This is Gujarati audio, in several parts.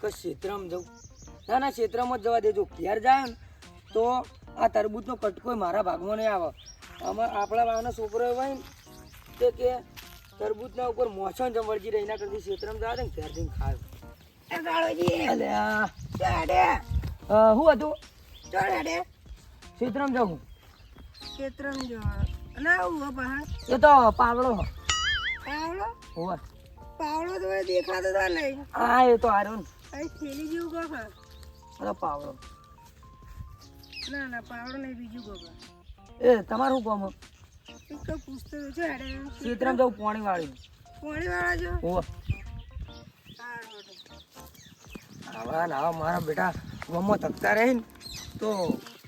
કે ક્ષેત્રમાં જવું? ના ના ક્ષેત્રમાં જ જવા દેજો. ઘેર જાય ને તો આ તરબૂચનો કટકો મારા ભાગમાં નહીં આવે. આમાં આપણા ભાગના છોકરો હોય ને તે કે તરબૂચના ઉપર મોસમ જમવડજી રહી એના કરતી ક્ષેત્રમાં જવા દે ને ઘેર જઈને ખાવ શું હતું? ક્ષેત્રમાં જવું. ક્ષેત્રમ જો અને આવું હો પહાડ એ તો પાવડો પાવડો? હોવે. પાવડો તો દેખાતો તો નહીં. હા એ તો હારો ને. થેલી જેવું હા આ પાવડો. ના ના પાવડો નહીં બીજું કહો એ તમારું કામ એક તો પૂછતો જો હેડે. ક્ષેત્રમાં જવું પાણી વાળી પાણી વાળા જો ઓ આવા ને મારા બેટા ગમો તકતા રહે ને તો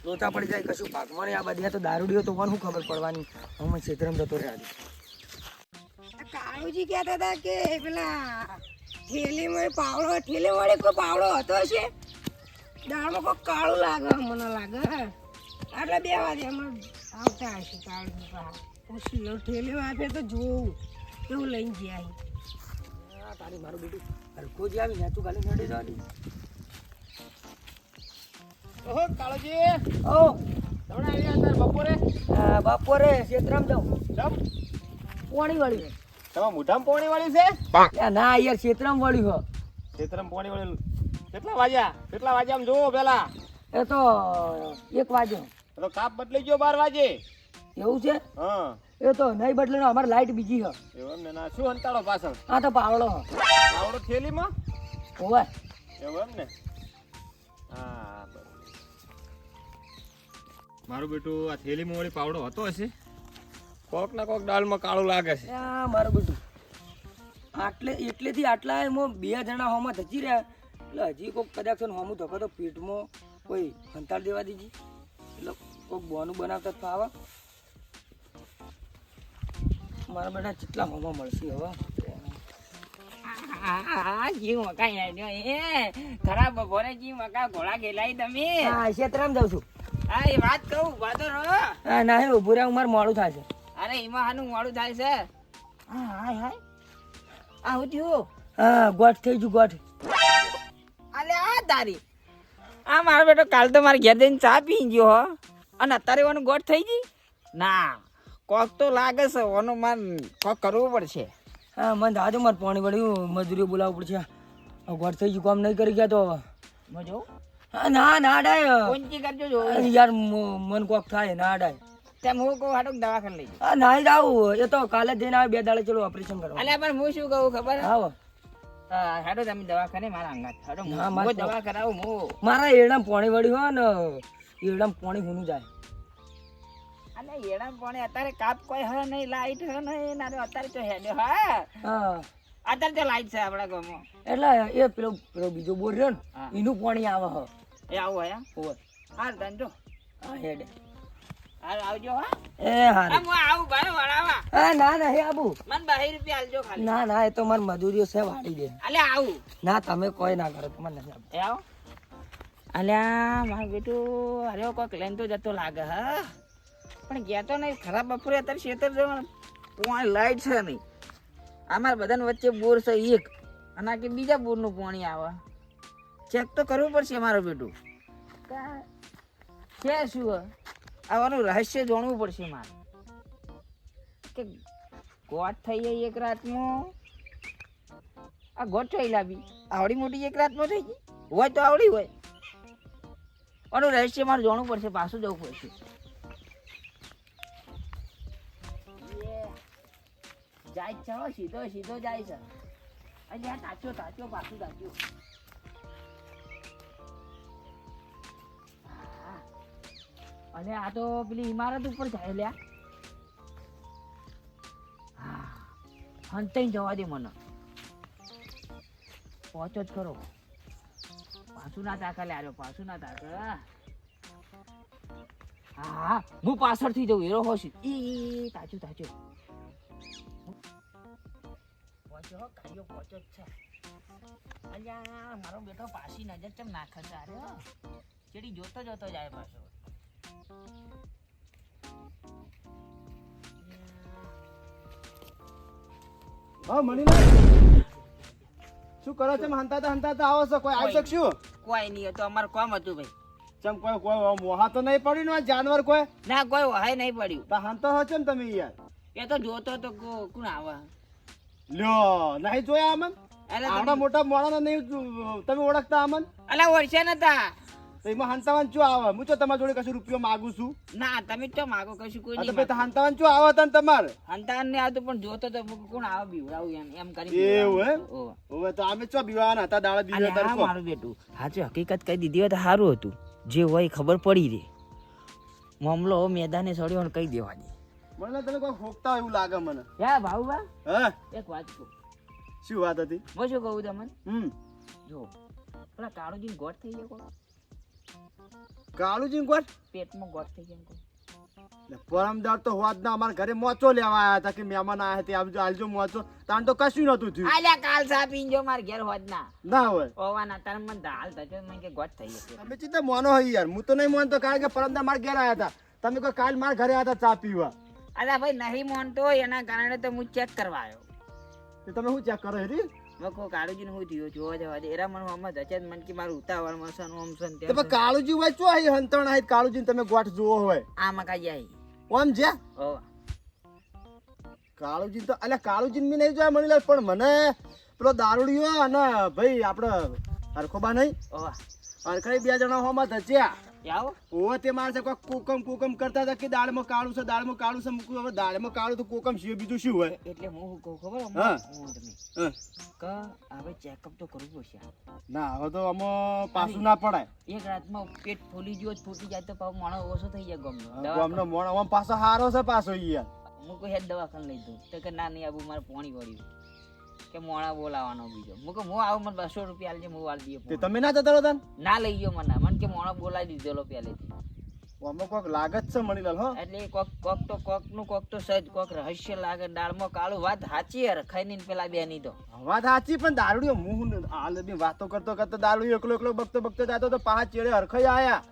રોતા પડી જાય કશું પાકમાં નહીં. આ બધી તો દારૂડીઓ તો કોણ શું ખબર પડવાની? અમે ક્ષેત્રમાં જતો રહ્યા કાળુજી કહેતા હતા કે પેલા થેલીમાં પાવડો થેલી વડે કોઈ પાવડો હતો છે? દાળમાં કોઈ કાળું લાગે મને લાગે એટલે બે વાગે એમાં આવતા હશે કાળું પૂછી થેલીમાં આપે તો જોવું એવું લઈને ગયા તારી મારું બેટું હરખો જ આવી તું ગાલી નડી જવાની. ઓહો કાળોજી. ઓ. તમને આવ્યા બપોરે? બપોરે. ક્ષેત્રમાં જાઉં. જમ પાણી વાળી તમે મોઢામાં પોણી વાળી છે? ના અહીંયા ક્ષેત્રમ વાળી હો. ક્ષેત્રમ પોણી વાળી. કેટલા વાગ્યા? કેટલા વાગ્યા આમ જોવો પેલા. એ તો એક વાગ્યો તો કાપ બદલાઈ ગયો બાર વાગે. એવું છે? હા. એ તો નહીં બદલે ને અમારે લાઈટ બીજી હ એવું ને ના શું અંતાળો પાછળ? આ તો પાવડો હ પાવડો થેલીમાં? હોવે. એવું એમ ને હા મારું બેટું આ થેલીમાં વળી પાવડો હતો હશે. કોક ના કોક દાળમાં કાળું લાગે છે. આ મારું બધું. આટલે એટલેથી આટલા એમાં બે જણા હોમાં ધચી રહ્યા. એટલે હજી કોઈક કદાચ હોમું ધકો તો પેટમાં કોઈ હંતાળ દેવા દીધી એટલે કોઈક બોનું બનાવતા તો આવા. મારા બેટા કેટલા હોમાં મળશે હવે જીવ મકાઈ આડ્યો એ. ખરાબ બપોરે જીવ મકા ઘોડા ગેલાઈ તમે. હા ક્ષેત્રમાં જાઉં છું. હા એ વાત કહું વાતો રહો. ના હે ઉભું રહ્યા ઉમર મોડું થાય છે. અરે એમાં હાનું મોડું થાય છે. હા હાય હાય. આ થયું હા. ગોઠ થઈ ગયું ગોઠ. અલે આ તારી આ મારો બેટો કાલ તો મારે ઘેર જઈને ચા પી ગયો હો. અને અત્યારે ઓનું ગોઠ થઈ ગઈ? ના કોક તો લાગે છે ઓનું માર કોક કરવું પડશે. હા મને દાદો મારે પાણી પડ્યું મજૂરી બોલાવવું પડશે. ગોઠ થઈ ગયું કામ નહીં કરી ગયા તો મજો ના ના ડાય. કરજો યાર મન કોક થાય ના ડાય. તેમ હું કહું હાડું દવાખાને લઈ જાઉં ના જાવ એ તો કાલે જઈને આવે બે દાડે ચલો ઓપરેશન કરવા અલ્યા પણ હું શું કહું ખબર? હે? આવો હાડો તમે દવાખાને મારા અંગાત હાડો હા, દવા કરાવું હું. મારા એડામાં પાણી વળી હોય ને એડામાં પાણી હુનું જાય. અને એડામ પણ અત્યારે કાપ કોઈ હ નહીં લાઈટ હે નહીં ના અત્યારે તો હેડ્યો હા. હા. અત્યારે તો લાઈટ છે આપણા ગામમાં. એટલે એ પેલો પેલો બીજો બોર રહ્યો ને એનું પાણી આવે હ. એ આવું હે હોવે. હાલ ધંધો હા હેડે. આવજો હા. એ હારું. હું આવું ભાઈ વળાવા. હા ના ના હે આબુ. મને બાહીર રૂપિયા આલજો ખાલી. ના ના એ તો મારી મજૂરીઓ છે વાળી દે. અલે આવું. ના તમે કોઈ ના કરો નથી. આવો. અલ્યા મારું બેટું અરે કોઈક લઈને તો જતો લાગે હા. પણ ગયા તો નહીં ખરાબ બપોરે અત્યારે ખેતર જવાનું. પાણી લાઈટ છે નહીં. અમારા બધાને વચ્ચે બોર છે એક. અને કે બીજા બોરનું પાણી આવે. ચેક તો કરવું પડશે મારું બેટું. કા- છે શું હે? આવાનું રહસ્ય જાણવું પડશે મારે. કે ગોટ થઈ ગઈ એક રાતમાં આ ગોટ થઈ લાવી. આવડી મોટી એક રાતમાં થઈ ગઈ? હોય તો આવડી હોય. આનું રહસ્ય મારે જાણવું પડશે, પાછું જવું પડશે. જાય છે સીધો સીધો જાય છે. અહીંયા તાચો તાચો, પાછું તાચો. અને આ તો પેલી ઇમારત ઉપર જાય લ્યા હા. હંતાઈ જવા દે મને. પહોંચો જ ખરો. પાછું ના તાકા લે આર્યો પાછું ના તાકા હા હા પાછળથી જઉં એરો હોશ. ઈ તાચું તાચું પહોંચ્યો કાયો પહોંચ્યો જ છે. અલ્યા, મારો બેટો પાછી નજર ચમ નાખે છે, અરે જોતો જોતો જાય પાછો. હા મળી શું કરો છો? હંતાતા હંતાતા આવો છો? કોઈ આવી શકશું? કોઈ નહીં તો અમારું કોમ હતું ભાઈ. ચમ કોઈ કોઈ મોહા તો નહીં પડ્યું ને જાનવર કોઈ? ના કોઈ વહાય નહીં પડ્યું. તો હંતો હો છો ને તમે યાર. એ તો જોતો તો કોણ આવે? લ્યો નહીં જોયા અમન આવડા મોટા મોડા નહીં તમે ઓળખતા અમન અલા ઓળશે નતા. તો એમાં હંતાવાન શું આવે? હું તો તમારા જોડે કશું રૂપિયો માગું છું? ના તમે તો માગો કશું કોઈ આ તો હંતાવાન શું આવે તને તમારે? હંતાન ને આવતું પણ જોતો તો કોણ આવે બીવડાવું એમ એમ કરી એવું એમ? ઓવે. તો અમે ચો બીવાના હતા દાડા અને દીવે મારું બેટું. સાચું હકીકત કહી દીધી હોય તો સારું હતું. જે હોય ખબર પડી રે મામલો મેદાને સડ્યો ને કહી દેવા દે મને તમે કોઈ ફોકતા એવું લાગે મને. યા ભાઉ હા? એક વાત કહું. શું વાત હતી? હું શું કહું તમને? હમ. જો પેલા કાળુજી ગોઠ થઈ ગયો કાળુજી કોણ? પેટમાં ગોઠ થઈ ગયો પરમદાર તો હોત ના અમારા ઘરે મોચો લેવા આવ્યા હતા કે મહેમાન આયા હતા આવજો આલજો મોચો. તાણ તો કશું નતું થયું. આલ્યા કાલ સા પીંજો માર ઘેર હોત ના. ના હોય. ઓવાના તાર મન દાલ થતો મને કે ગોઠ થઈ ગયો તમે ચિંતા મોનો હઈ યાર હું તો નહીં મોનતો કારણ કે પરમદાર માર ઘેર આવ્યા હતા. તમે કોઈ કાલ મારા ઘરે આવ્યા હતા ચા પીવા? અલા ભાઈ નહીં મોનતો એના કારણે તો હું ચેક કરવા આવ્યો. તે તમે શું ચેક કરો હેરી મેં કહું હું થયું જોવા જવા દે. એરા મને હમણાં જશે જ મને કે મારું ઉતાવળમાં છે ને ઓમ તે પણ કાળુજી હોય શું અહીં હંતણ આહી કાળુજી તમે ગોઠ જોવો હોય. આમાં કાંઈ આવી ઓમ જે ઓવા કાળુજી તો અલ્યા કાળુજી મેં નહીં જોયા મણીલાલ પણ મને પેલો દારૂડિયો અને ભાઈ આપડે હરખોબા નહીં? હરખાઈ બે જણા હોમાં ધચ્યા આવો. તે માણસે કોઈ કોકમ કોકમ કરતા હતા કે દાળમાં કાળું છે દાળમાં કાળું છે મૂકું હવે દાળમાં કાળું તો કોકમ છે બીજું શું હોય? એટલે હું શું કહું ખબર? હા. તમે કે હવે ચેકઅપ તો કરવું પડશે ના હવે તો આમાં પાછું ના પડાય. એક રાતમાં પેટ ફૂલી ગયો ફૂટી જાય તો પાછો માણસ ઓછો થઈ જાય ગમનો. ગમનો મોણો આમ પાછો હારો છે પાછો યાર. હું કોઈ હેડ દવાખાને લઈ દઉં તો કે ના નહીં આવું મારે પોણી વળ્યું કે મોણા બોલાવાનો બીજો. હું કે હું આવું મને બસો રૂપિયા આલજે હું વાળી દઈએ તમે ના જતા રહો ના લઈ ગયો મને. મને કે મોણા બોલાવી દીધેલો પહેલેથી. આમાં કોઈક લાગત છે મણીલાલ હો. એટલે કોક કોક તો કોકનું કોક તો સજ કોક રહસ્ય લાગે. દાળમાં કાળું વાત સાચી યાર ખાઈ ને પેલા બે ની તો. વાત સાચી પણ દારૂડિયો હું હાલ બી વાતો કરતો કરતો દારૂ એકલો એકલો બકતો બકતો જાતો તો પાંચ ચેડે હરખાઈ આયા.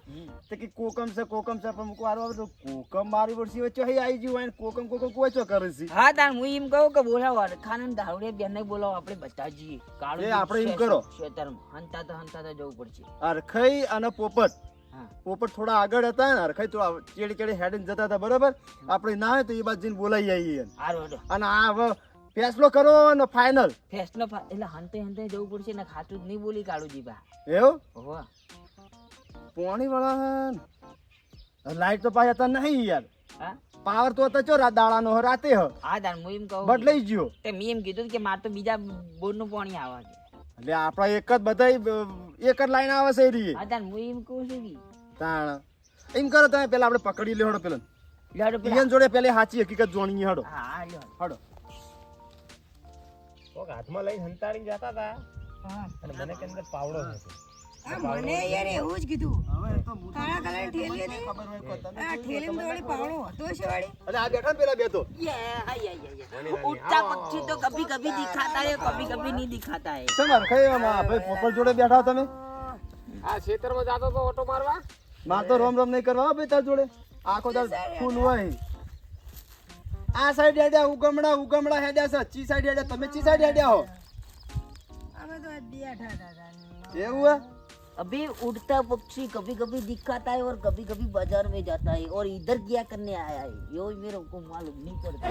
તે કે કોકમ છે કોકમ છે પણ મુકો આરો તો કોકમ મારી વર્ષી વચ્ચે હઈ આવી ગયું હોય કોકમ કોકમ કોઈ ચો કરે છે. હા તાર હું એમ કહું કે બોલાવો અરખાન ને દાવડે બેન ને બોલાવો આપણે બધા જઈએ કાળું આપણે એમ કરો. ખેતરમાં હંતા તો હંતા તો જવું પડશે. હરખાઈ અને પોપટ. પોપટ થોડા આગળ હતા ને હરખાઈ તો ચેડી ચેડી હેડીને જતા હતા બરાબર આપણે ના હોય તો એ બાજુ જઈને બોલાઈ આવીએ અને આ હવે ફેસલો કરો ને ફાઇનલ ફેસનો એટલે હંતે હંતે જવું પડશે ને ખાતું જ નહીં બોલી કાળુજી બા એવું પોણી વાળા લાઈટ તો પાછા હતા નહીં યાર હા પાવર તો હતો ચો રાત દાડાનો હ, રાતે હ હા દાન હું એમ કહું બદલાઈ ગયો તે મેં એમ કીધું કે મારે તો બીજા બોરનું પાણી આવે છે એટલે આપણા એક જ બધા એક જ લાઈન આવે છે એ હા દાન હું એમ કહું છું કે તાણ. એમ કરો તમે પેલા આપણે પકડી લે હડો પેલા. પિયન જોડે પેલે સાચી હકીકત જોણી હડો. હડો. કોક હાથમાં લઈને હંતાડી જતા હતા અને મને કે અંદર પાવડો હતો મને યાર એવું જ કીધું. કાળા કલર ઠેલી હતી? આ ઠેલી માં વળી પાવડો હતો છે વાળી. અને આ બેઠા પેલા બે તો. ઉડતા પક્ષી તો કભી કભી દેખાતા હે કભી કભી નહીં દિખાતા હે. શું માર ખાઈ ભાઈ પોપલ જોડે બેઠા તમે. આ ખેતરમાં જાતો તો ઓટો મારવા? માર તો રોમ રોમ નહીં કરવા હો ભાઈ તાર જોડે આખો તાર ફૂલ હોય આ સાઈડ હેડ્યા ઉગમડા ઉગમડા હેડ્યા છે ચી સાઈડ હેડ્યા તમે ચી સાઈડ હેડ્યા હો અમે તો બેઠા હતા એવું હે अभी उड़ता पक्षी कभी कभी दिखाता है और कभी कभी बाजार में जाता है और इधर क्या करने आया है यो मेरे को मालूम नहीं पड़ता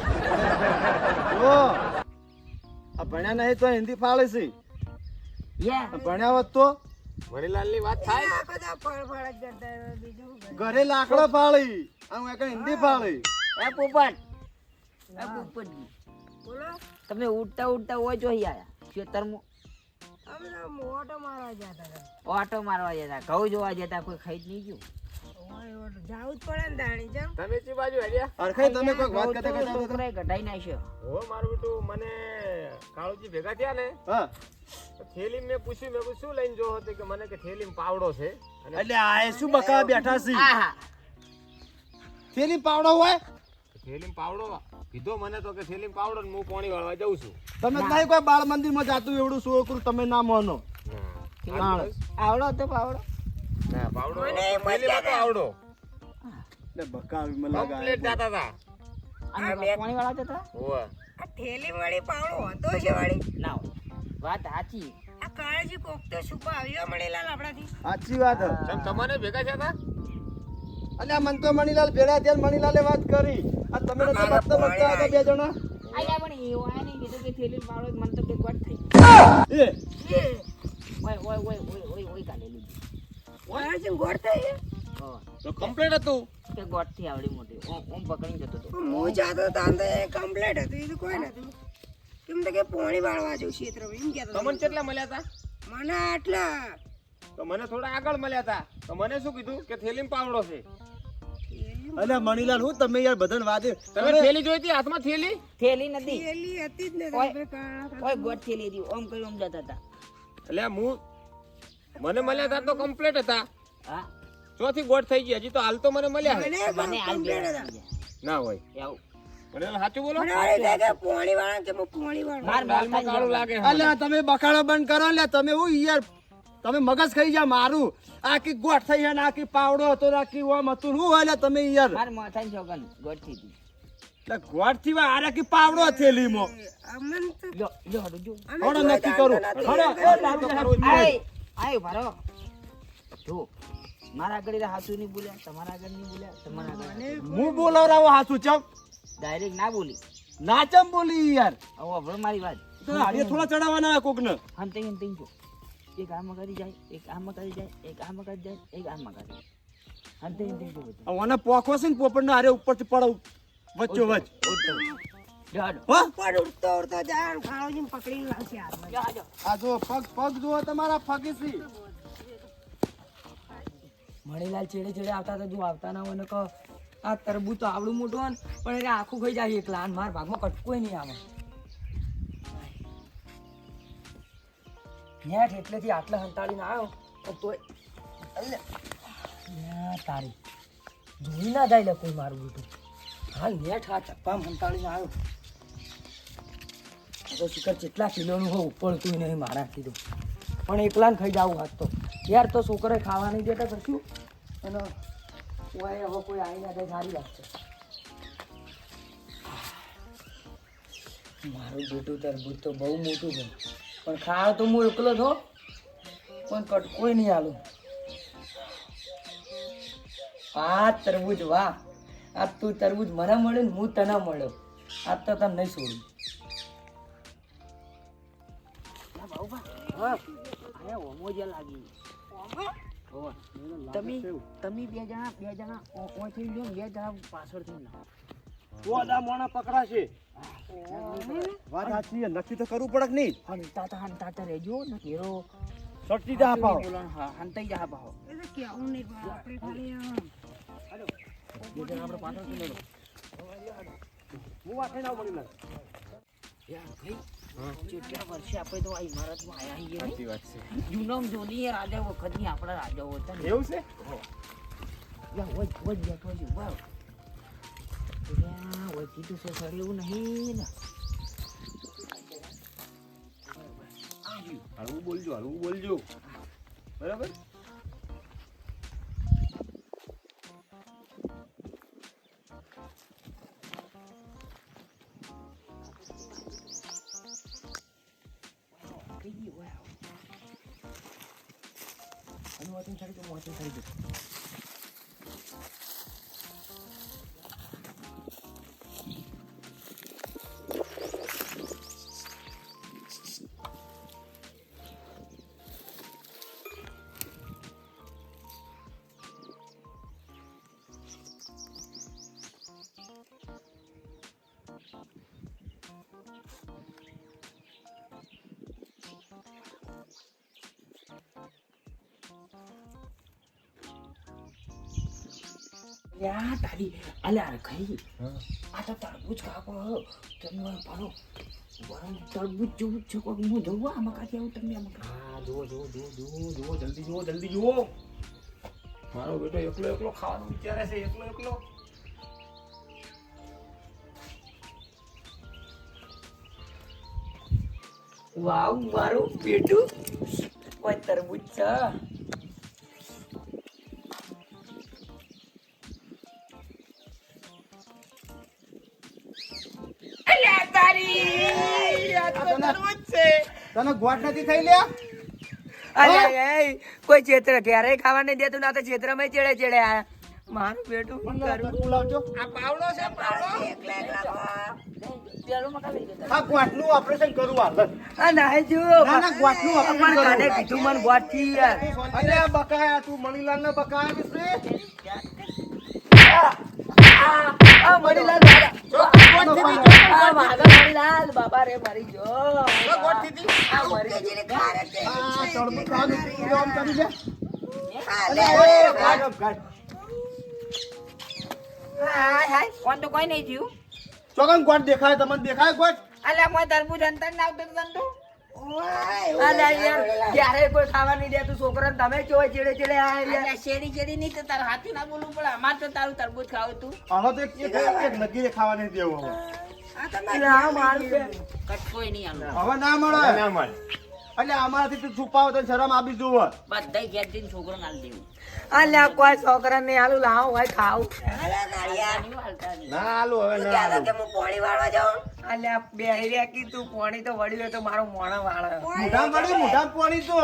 જો આ ભણ્યા નહીં તો હિન્દી ફાળે છે ये આ ભણ્યા ઘરે લાકડો ફાળી આમ એક હિન્દી ફાળી. એ પોપટ એ પોપટજી બોલો. તમે ઉડતા ઉડતા ઓય જોઈ આયા. ખેતરમાં. અમે તો મોટો મારવા જતા હતા. ઓટો મારવા જતા ઘઉં જોવા જતા કોઈ ખાઈ નહીં ગયું. જાવું જ પડે ને દાણી જેમ તમે ચી બાજુ હેડ્યા. અરખાઈ તમે કોઈક વાત કરતા કરતા છોકરાએ કઢાઈ નાખ્યો. હો મારું બેટું મને કાળુજી ભેગા થયા ને હા. થેલી મેં પૂછ્યું મેં શું લઈને જો હતો? કે મને કે થેલીમાં પાવડો છે. એટલે આ શું બકા બેઠા છે? થેલી પાવડો હોય? થેલીમાં પાવડો? કીધો મને તો કે થેલીમ પાવડો ને હું પાણી વાળવા જાઉં છું. તમે નહીં કોઈ બાળ મંદિરમાં જાતું એવડું છોકરું તમે ના માનો. આવડો તો પાવડો. ના પાવડો થેલીમાં તો આવડો એટલે બકા આવી મને લાગે કમ્પ્લીટ જાતા હતા અને પાણી વાળા જતા? હોવે. આ થેલી વાળી પાવડો હતો છે વાળી. ના વાત સાચી. આ કાળજી કોક તો છુપા મણીલાલ આપણાથી. સાચી વાત. ચમ તમને ભેગા છે તા? અલ્યા મન તો મણીલાલ ભેડા થયા ને મણીલાલે વાત કરી. આ તમે બગતા બે જણા. આયા પણ એવો આ નહીં કીધું કે થેલી પાવડો મન તો બે ગોટ થઈ એ! ઓય ઓય ઓય ઓય ઓય ઓય કાઢેલી તો કમ્પ્લીટ હતું? કે ગોઠથી આવડી મોટી. ઓમ ઓમ જતો હતો. હું જાતો કમ્પ્લીટ હતું. એ તો કોઈ નતું. કેમ તો કે પોણી વાળવા જવું ક્ષેત્ર એમ કહેતો તમને કેટલા મળ્યા હતા? મને આટલા. તો મને થોડા આગળ મળ્યા હતા. તો મને શું કીધું? કે થેલીમાં પાવડો છે. અલ્યા મણીલાલ હું તમે યાર બધાને વાદે તમે થેલી જોઈ હતી હાથમાં થેલી? થેલી નથી. થેલી હતી જ ને. ઓય. ગોટ થેલી હતી. ઓમ કઈ ઓમ જતા હતા. એટલે હું મને મળ્યા હતા તો કમ્પ્લીટ હતા. હા. ચોથી ગોળ થઈ ગઈ. હજી તો હાલ તો મને મળ્યા મને. ના હોય. એવું. સાચું બોલો? મને વાળી થાય કે પોણી વાળા કે પોણી વાળા માર દાલમાં કાળું લાગે. અલ્યા તમે બખાડો બંધ કરો લ્યા તમે હું યાર તમે મગજ ખાઈ જા મારું. આખી ગોઠ થઈ છે ને આખી પાવડો હતો આખી ઓમ હતું. હું અલ્યા તમે યાર. માર માથાની છોકનથી ગોઠ આ આખી પાવડો થેલીમાં. અમન તો જો જો હડો જો. અમે હડો જોઈ નક્કી કરું. હડો આય ભરો જો મારા આગળ હાસુ નહીં બોલ્યા તમારા આગળ નહીં બોલ્યા તમારા આગળ હું બોલાવરાવો હાસુ ચમ. ડાયરેક્ટ ના બોલી. ના ચમ બોલી યાર. હવે અભરો મારી વાત. તો થોડા ચડાવવાના કોક ને હંતે હંતે જો. એક આમ કરી જાય એક આમ કરી જાય એક આમ કરી જાય એક આમાં કરી જાય. હંતે હંતે જો મને પોખો છે ને પોપટ ને હારે ઉપરથી પડાવ. વચ્ચો વચ ઉડતો ઉડતો જાય ને કાળોજીને લાવશે હાથમાં. જો જો આ જો પગ પગ જુઓ તમારા ફગીસી મણીલાલ ચેડે ચેડે આવતા હતા જો આવતા ના હોય આ તરબૂ તો આવડું મોટું હોય પણ એટલે આખું ખાઈ જાય એકલા અને મારા ભાગમાં કટકોય નહીં આવે. નેઠ એટલેથી આટલા હંતાડીને આવ્યો તો તોય તારી. જોઈ ના જાય લે કોઈ મારું બીટું. હાલ નેઠ હા ચપ્પા હંતાડીને આવ્યો. તો શિખર કેટલા કિલોનું હોય ઉપડતું નહીં મારા કીધું પણ એકલા ખાઈ જાવું હાથ તો. યાર તો છોકરે ખાવા નહીં દેતા કશું અને ઓય હવે કોઈ આવી ના જાય સારી છે મારું બેટું તરબૂજ તો બહુ મોટું છે. પણ ખાવા તો હું એકલો છો પણ કટકોય નહીં આલું. આ તરબૂજ વાહ. આ તું તરબૂજ મને મળ્યું ને હું તને મળ્યો. આ તો તને નહીં છોડું. તમે તમે બે જણા બે જણા ઓ- જો બે જણા પાછળથી ના પોદા મોણા પકડાશે વાત સાચી છે, નક્કી તો કરવું પડે કે નહીં? હંતાતા હંતાતા રહેજો ને કેરો. સટતી જા હા હંતાઈ જા તો નહીં આપણે હું વાથે ના લાગ યાર ભાઈ કેટલા વર્ષે આપણે તો આ ઇમારતમાં આયા છીએ. નહીં? વાત છે. જૂનમ જોની એ રાજા વખતની આપણા રાજાઓ હતા એવું છે? યા વજ વજ બેઠો છે વાવ યા વજી તો સસર એવું નહીં ને. હળવું બોલજો હળવું બોલજો. બરાબર? sarili. Wow. Ano ating sarili? Ano ating sarili? કઈ 다리 알레 알레 가이. 아따 વાતન છાડી દે યા તારી અલે અરે ખાઈ આ તો તરબૂચ જોવું છે કોઈ હું જોવું આમાં કાઢી આવું તમને આમાં. હા જુઓ જુઓ જુઓ જુઓ જુઓ જલ્દી જુઓ જલ્દી જુઓ. મારો બેટો એકલો એકલો ખાવાનું વિચારે છે એકલો એકલો. વાવ મારું બેટું. કોઈ તરબૂચ છે? તને ગોઠ નથી થઈ લે અરે એ કોઈ ચેત્ર ક્યારેય ખાવા નહીં દેતું ના તો ચેત્રમાં ચેડે ચેડે આ. મારું બેટું શું કરું? લાવજો. આ પાવડો છે પાવડો. એકલે એકલા આ ઓપરેશન હાલ. જો ના, ના, ગોઠનું operation પણ કાને કીધું મને ગોઠથી અરે આ બકાયા તું મણીલાલ ને બકાયા કિસને આ મણીલાલ બાબા રે મરી જો. કોણ તો કોઈ નહીં થયું. ચોકન ગોઠ દેખાય તમને દેખાય કોઈ અલ્યા મોય તરબૂચ અંતર ના આવતું તને તો ઓય, એવું અલ્યા યાર લાગે. ક્યારેય કોઈ ખાવા નહીં દેતું છોકરાને તમે કેવો ચેડે ચેડે આયા યાર અલ્યા શેરી નહીં તો તાર હાથી ના બોલવું પડે. અમાર તો તારું તરબૂજ ખાવ તું. હવે તો એક એક એક ખાવા નહીં દેવું હવે આ તો એટલે આ મારું બે કટકોય નહીં આલું હવે ના મળે. ના મળે. એટલે અમારાથી તું છુપાવ તો શરમ આપી દઉં બધા ઘેર જઈને છોકરો ના દેવું. અલ્યા કોઈ છોકરાને હાલું લાવો ભાઈ ખાવું. ના આલુ હવે ના આલુ. કે હું પોણી વાળવા જાઉં? અલ્યા બે કી તું પાણી તો વળ્યું તો મારો મોણા વાળે. મોઢા મળી મોઢા પોણી તો.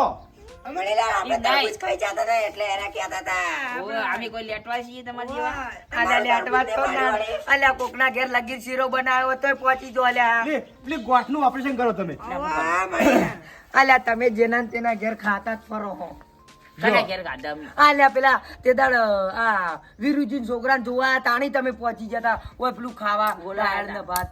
કોકના ઘેર લગી શીરો બનાવ્યો તોય પહોંચી જો અલ્યા. લે પેલી ગોઠનું ઓપરેશન કરો તમે. અલ્યા તમે જેના તેના ઘેર ખાતા જ ફરો હો. કને ઘેર ગાધા અમે? અલ્યા પેલા તે દાડ આ વીરુજી છોકરા જોવા તાણી તમે પહોંચી જતા. ઓય પેલું ખાવા દાળ ને ભાત.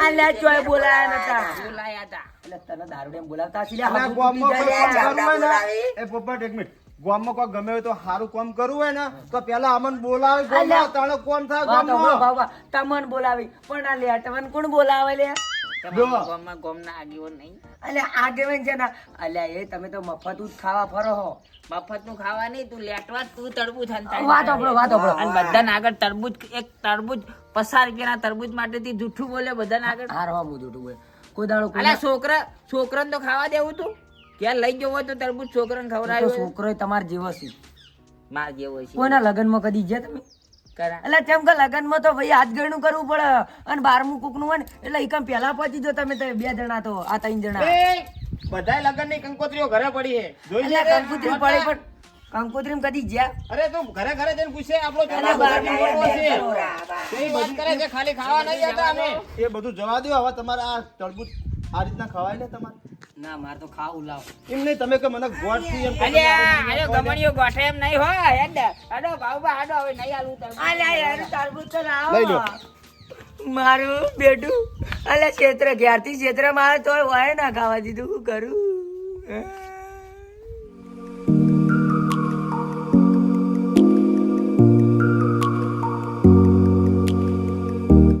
બોલાયા ચોય બોલાયા નતા. બોલાયા હતા. એટલે તને દારૂડિયા બોલાવતા હશે અને આ લ્યા, ગામમાં કોઈ જાય કામ યાર. કરવું હોય ને એ પોપટ એક મિનિટ. ગામમાં કોઈ ગમે તો સારું કામ કરવું હોય ને તો પેલા અમન બોલાવે ગામમાં તાણે કોમ થાય ગામમાં. બાબા, તમને બોલાવી. પણ આ લેટવન કોણ બોલાવે લે ગામમાં ગામના આગેવાન નહીં? અલ્યા આગેવાન છે ને અલ્યા એ તમે તો મફત જ ખાવા ફરો હો. મફતનું ખાવા નહીં તું લેટવા તું તરબૂચ હંતાડી વાત સાંભળો, વાત અને બધાને આગળ તરબૂચ એક તરબૂચ પસાર રૂપિયાના તરબૂચ માટેથી જૂઠું બોલે બધાને આગળ. હાર હો હું જોટું બોલ. કોઈ દાડો કોઈ છોકરા છોકરાને તો ખાવા દેવું તું? ક્યાં લઈ જવો હોય તો તરબૂચ છોકરાને ખવડાવ્યું છોકરો તમારે જેવો છે. માર જેવો છે. લગ્નમાં કદી ગયા તમે એટલે જેમ કે લગ્નમાં તો ભાઈ હાથ ગણું કરવું પડે અને બારમું કુકનું હોય ને એટલે એકમ પહેલા પહોંચી જો તમે બે જણા તો આ ત્રણ જણા. બધાય લગનની કંકોત્રીઓ ઘરે પડી છે જોઈ લે એટલે પડે પણ કંકોત્રી કદી ગયા? અરે તું ઘરે ઘરે જઈને પૂછે આપણો છે. બધું કરે છે ખાલી ખાવા નહીં જતા અમે એ બધું જવા દો હવે તમારે આ તરબૂચ આ રીતના ખવાય ને તમારે. ના મારે તો ખાવું લાવ. એમ નહીં તમે કે મને થી એમ તમે આવું અલ્યા ગમણીઓ ગોઠે એમ નહીં હોય. હેડ હાડો ભાવબા હાડો હવે નહીં આલું તરબૂચ. અલ્યા યાર તરબૂચ તો લાવો. લઈ લો. મારું બેટું અલ્યા ક્ષેત્ર ગ્યારથી ક્ષેત્ર મારે તો હોય ના ખાવા દીધું. શું કરું?